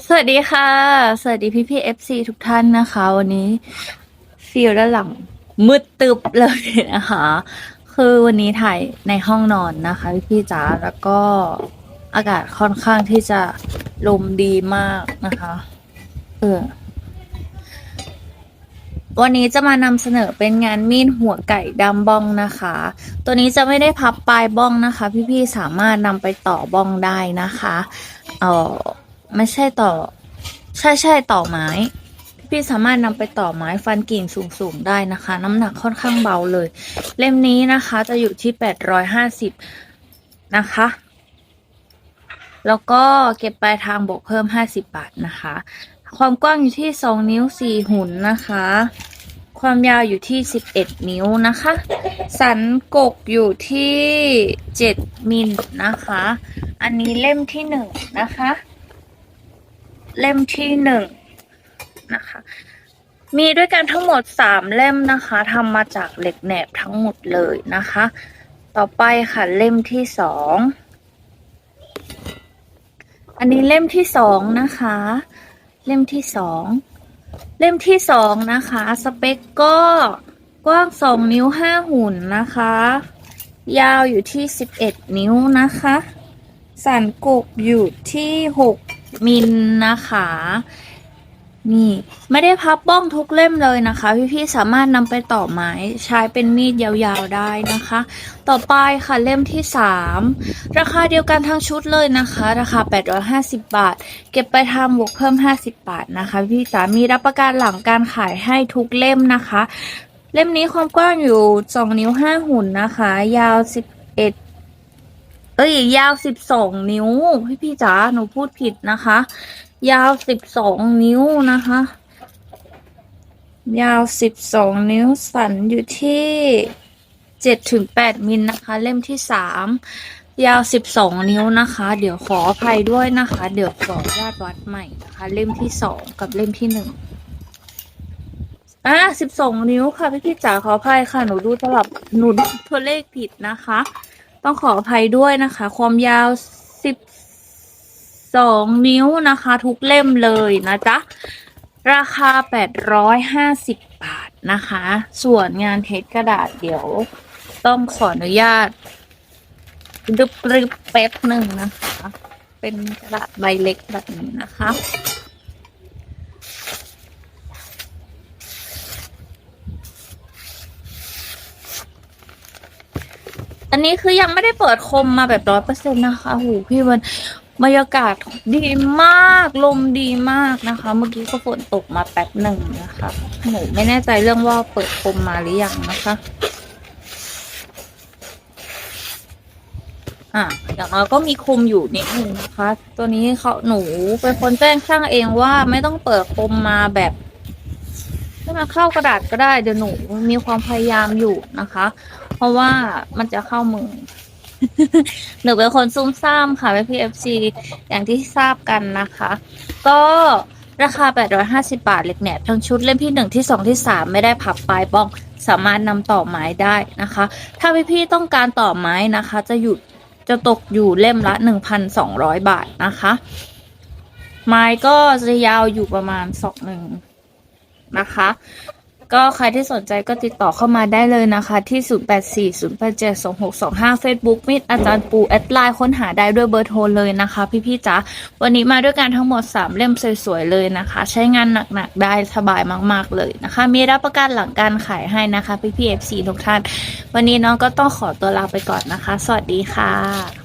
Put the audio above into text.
สวัสดีค่ะ สวัสดีพี่พี่เอฟซีทุกท่านนะคะ วันนี้ฟีลด้านหลังมืดตึบเลยนะคะ คือวันนี้ถ่ายในห้องนอนนะคะพี่พี่จ๋าแล้วก็อากาศค่อนข้างที่จะลมดีมากนะคะ เออวันนี้จะมานำเสนอเป็นงานมีดหัวไก่ดำบ้องนะคะ ตัวนี้จะไม่ได้พับปลายบ้องนะคะ พี่ๆสามารถนำไปต่อบ้องได้นะคะ เออ ไม่ใช่ต่อ ใช่ใช่ต่อไม้ พี่สามารถนำไปต่อไม้ฟันกิ่งสูงๆได้นะคะ น้ำหนักค่อนข้างเบาเลย เล่มนี้นะคะจะอยู่ที่แปดร้อยห้าสิบนะคะ แล้วก็เก็บปลายทางบวกเพิ่มห้าสิบบาทนะคะ ความกว้างอยู่ที่สองนิ้วสี่หุ่นนะคะ ความยาวอยู่ที่สิบเอ็ดนิ้วนะคะ สันกกอยู่ที่เจ็ดมิลนะคะ อันนี้เล่มที่หนึ่งนะคะ เล่มที่หนึ่งนะคะ มีด้วยกันทั้งหมดสามเล่มนะคะทำมาจากเหล็กแหนบทั้งหมดเลยนะคะ ต่อไปค่ะเล่มที่สอง อันนี้เล่มที่สองนะคะ เล่มที่สอง เล่มที่สองนะคะ สเปคก็กว้างสองนิ้วห้าหุ่นนะคะ ยาวอยู่ที่สิบเอ็ดนิ้วนะคะ สันกกอยู่ที่หก มิลนะคะ นี่ไม่ได้พับบ้องทุกเล่มเลยนะคะ พี่ๆสามารถนำไปต่อไม้ใช้เป็นมีดยาวๆได้นะคะ ต่อไปค่ะเล่มที่สามราคาเดียวกันทั้งชุดเลยนะคะ ราคา 850 บาท เก็บไปทำบวกเพิ่ม 50 บาทนะคะ พี่สามีรับประกันหลังการขายให้ทุกเล่มนะคะ เล่มนี้ความกว้างอยู่ 2 นิ้ว 5 หุ่นนะคะ ยาว 11 เอ้ย ยาว12นิ้ว พี่พี่จ๋าหนูพูดผิดนะคะ ยาว12นิ้วนะคะ ยาว12นิ้วสันอยู่ที่7ถึง8มิลนะคะ เล่มที่3ยาว12นิ้วนะคะ เดี๋ยวขออภัยด้วยนะคะ เดี๋ยวขอญาตวัดใหม่นะคะ เล่มที่2กับเล่มที่1อะ12นิ้วค่ะพี่พี่จ๋าขออภัยค่ะ หนูดูตลับหนูตัวเลขผิดนะคะ ต้องขออภัยด้วยนะคะ ความยาว12นิ้วนะคะ ทุกเล่มเลยนะจ๊ะ ราคา 850 บาทนะคะ ส่วนงานเทสกระดาษเดี๋ยว ต้องขออนุญาตดึบริบแป๊บหนึ่งนะคะ เป็นกระดาษใบเล็กแบบนี้นะคะ อันนี้คือยังไม่ได้เปิดคมมาแบบร้อยเปอร์เซ็นต์นะคะหูพี่วันบรรยากาศดีมากลมดีมากนะคะ เมื่อกี้ก็ฝนตกมาแป๊บหนึ่งนะคะหนูไม่แน่ใจเรื่องว่าเปิดคมมาหรือยังนะคะ อะอย่างน้อยก็มีคมอยู่นิดนึงนะคะ ตัวนี้เขาหนูเป็นคนแจ้งช่างเองว่าไม่ต้องเปิดคมมาแบบให้มาเข้ากระดาษก็ได้เดี๋ยวหนูมีความพยายามอยู่นะคะ ราะว่ามันจะเข้ามือ หนูเป็นคนซุ่มซ่ามค่ะพี่เอฟซีอย่างที่ทราบกันนะคะ ก็ราคา 850 บาทเล็กแหนบทั้งชุดเล่มที่ 1 ที่ 2 ที่ 3 ไม่ได้พับปลายบ้อง สามารถนำต่อไม้ได้นะคะ ถ้าพี่ๆต้องการต่อไม้นะคะ จะหยุดจะตกอยู่เล่มละ 1,200 บาทนะคะ ไม้ก็จะยาวอยู่ประมาณศอกหนึ่งนะคะ ก็ใครที่สนใจก็ติดต่อเข้ามาได้เลยนะคะ ที่ 0840872625 Facebook มิดอาจารย์ปูแอดไลน์ค้นหาได้ด้วยเบอร์โทรเลยนะคะ พี่ๆจ๋าวันนี้มาด้วยกันทั้งหมด 3 เล่มสวยๆเลยนะคะ ใช้งานหนักๆได้สบายมากๆเลยนะคะ มีรับประกันหลังการขายให้นะคะ พี่ๆ FC ทุกท่าน วันนี้น้องก็ต้องขอตัวลาไปก่อนนะคะ สวัสดีค่ะ